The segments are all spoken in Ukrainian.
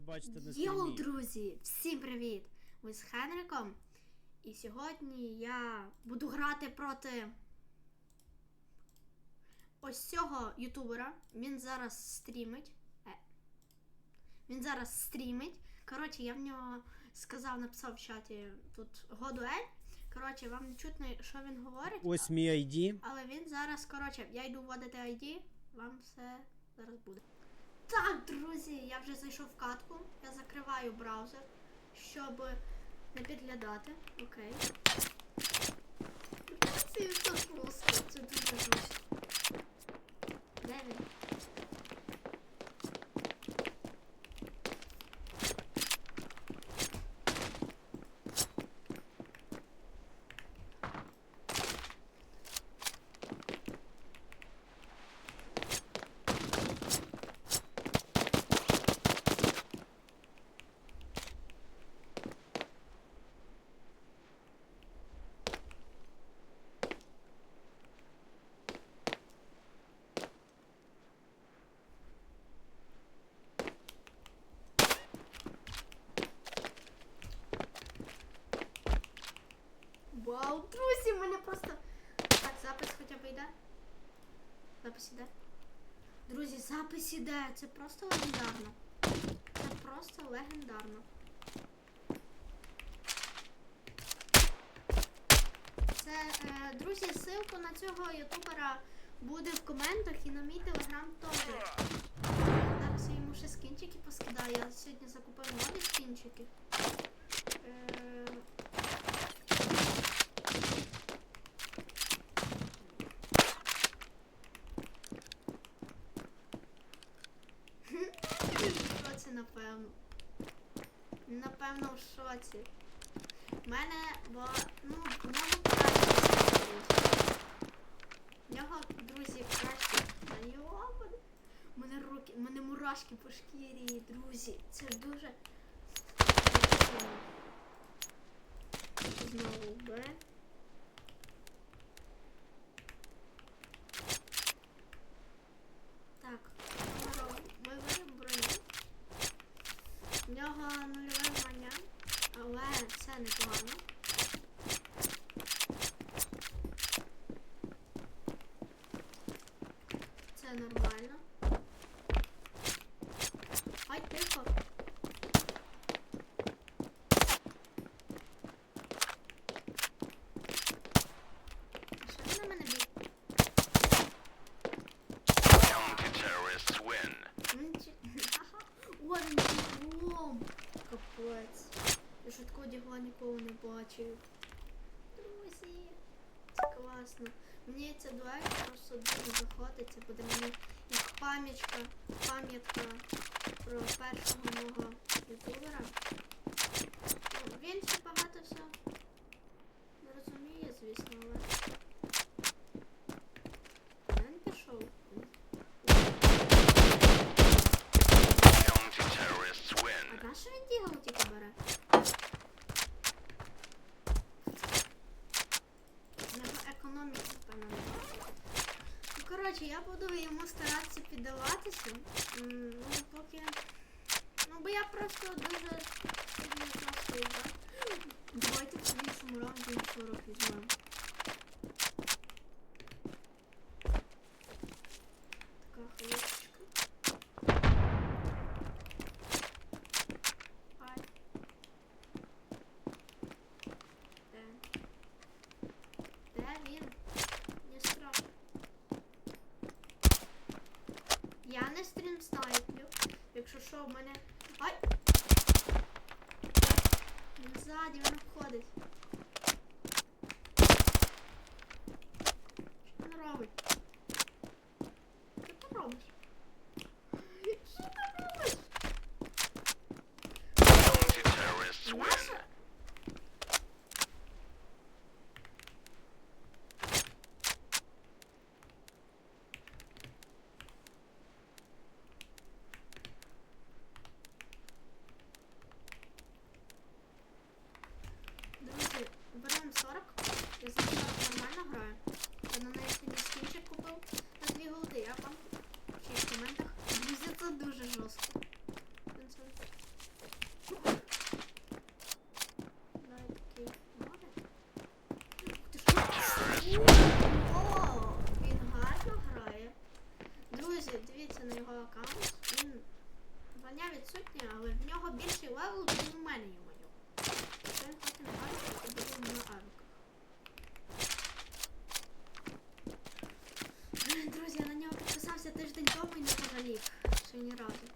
ви бачите на Йоу, стрімі. друзі! Всім привіт! Ви з Хенриком. І сьогодні я буду грати проти ось цього ютубера. Він зараз стрімить. Е. Він зараз стрімить. Коротше, я в нього сказав, написав в чаті тут Годуель. Коротше, вам не чутно, що він говорить. Ось мій ID. Але він зараз, коротше, я йду вводити ID, вам все зараз буде. Так, друзі, я вже зайшов в катку. Я закриваю браузер, щоб не підглядати. Окей. Це просто, це дуже жорстко. Де він? Вау, друзі, в мене просто. Так, запис йде. Запис іде. Друзі, запис іде. Це просто легендарно. Це просто легендарно. Це, е, друзі, ссылку на цього ютубера буде в коментах і на мій телеграм теж. Зараз я йому ще скінчики поскидаю. Я сьогодні закупив нові скінчики. Е, Він в шоці, напевно. Напевно, в шоці. У мене, бо, ну, в нього краще. В нього, друзі, краще. Йобане. У мене руки, у мене мурашки по шкірі, друзі. Це дуже. Знову Б. Так, Здорово. ми виберемо броню. В нього нульове звання, але це непогано. Це нормально. Ай, тихо. А що він на мене бій? Counter-terrorists win. Він чи- Ага. О, він діглом. Капець. Я ж такого дігла ніколи не бачив. Друзі, це класно. Мені ця дуель просто дуже заходить. Це буде мені як пам'ятка, пам'ятка про першого мого ютубера. Ну, Він ще багато все не розуміє, звісно, але. А що він дігл тільки бере? В нього економіки, напевно, немає. Ну, коротше, я буду йому старатися піддаватися. Ну, поки. Ну, бо я просто дуже сильно граю. Давайте собі іншому він 40 візьмемо. Я не стрім снайплю. Якщо що, в мене. Ай! Він ззаді, він обходить. Що він робить? Що ти робиш? Що ти робиш? Counter-terrorists win. Наша? Друзі, беремо 40. Я зараз нормально граю. Я на неї сьогодні скінчик купив на 2 голди. Я вам в коментах. Друзі, це дуже жорстко. Він це не хоче. відсутнє, але в нього більший левел, ніж у мене є моє. Якщо він хоче на арку, то буде на авіках. Друзі, я на нього підписався тиждень тому і не пожалів. Ще ні разу.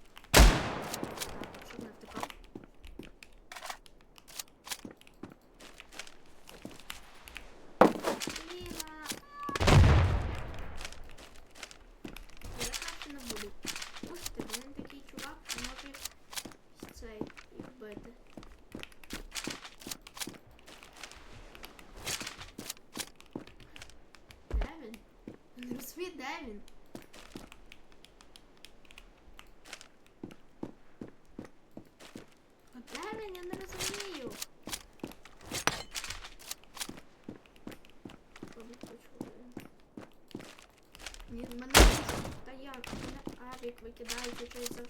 goodbye, bitches.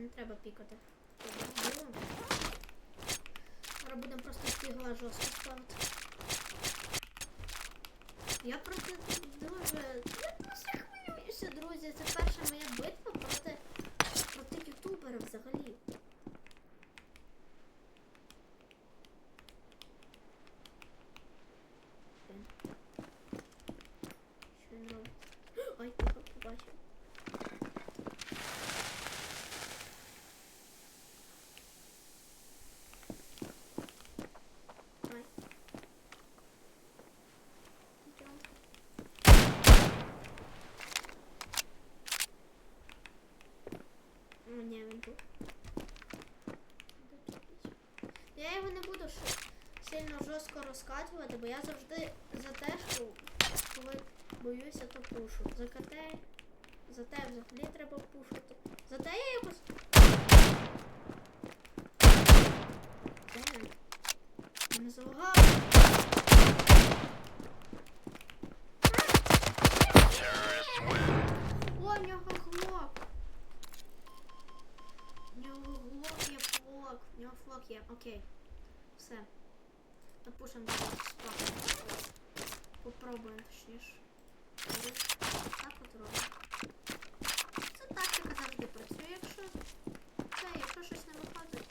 Не треба пікати. Зараз будемо просто стігла жорстко ставити. Я просто дуже. Я просто хвилююся, друзі. Це перша моя битва проти, проти ютубера взагалі. Тут. Я його не буду сильно жорстко розкатувати, бо я завжди за те, що коли боюся, то пушу. За КТ, за те взагалі треба пушити. За те я якось. Не залагав. Terrorists win. О, в нього глок. В нього глок є флок. Флок є. Окей. Все. Зараз справу. Попробуємо точніше. Так от робимо. Це тактика завжди працює, якщо. Це, якщо щось не виходить.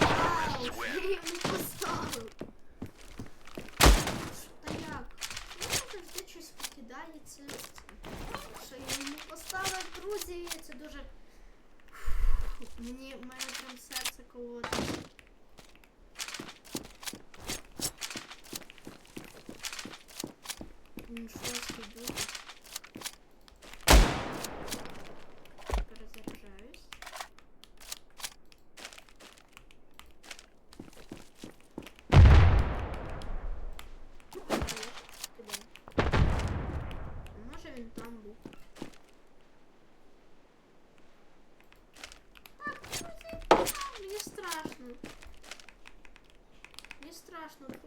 Вау, Terrorists win. я йому поставив. Та як? Ну, завжди щось покидається. Що я йому поставив, друзі, дуже. Мені в мене прям серце колотить. Він шостий дуже. Перезаряджаюсь. Може він там був. Так, друзі, а, мені страшно. Мені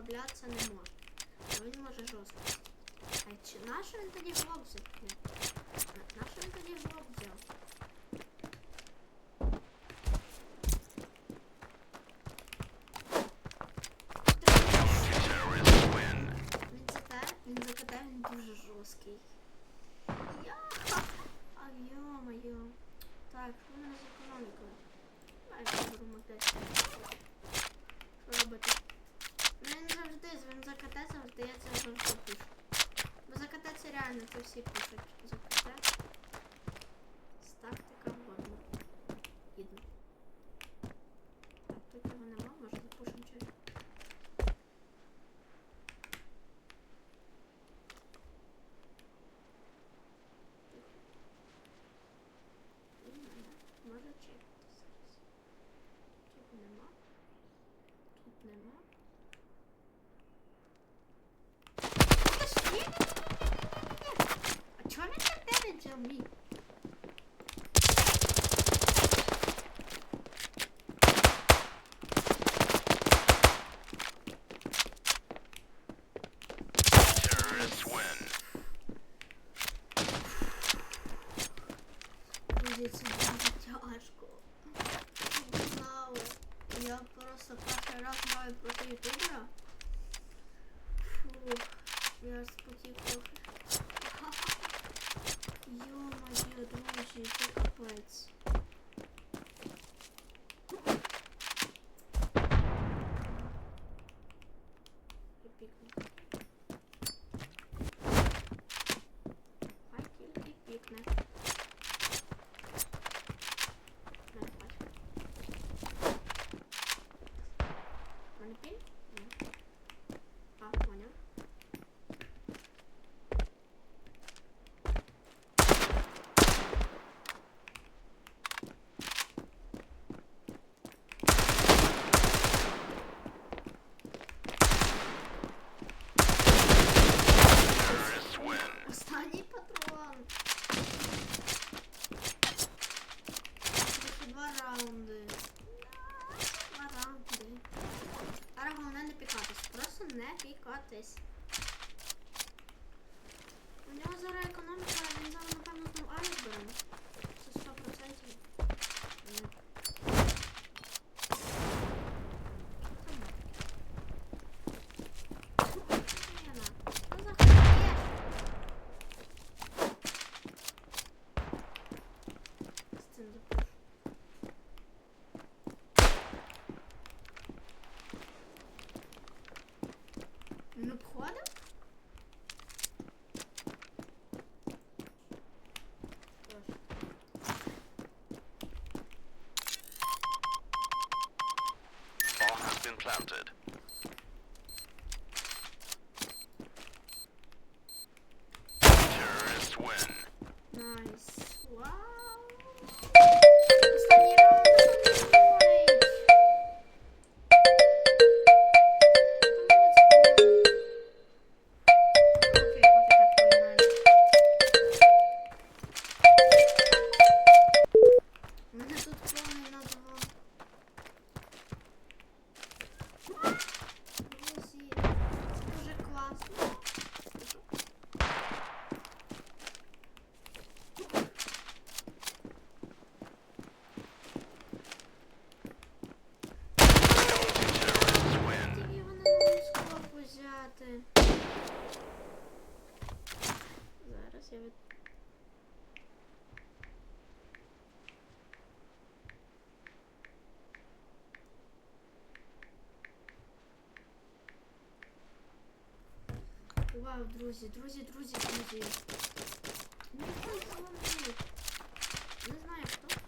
оброблятися не може. А він може жорстко. А чи наш він тоді блок взяв? Наш він тоді блок взяв. тут усі пишуть. planted. Відкриваю, друзі, друзі, друзі, друзі. Ну? Не знаю хто.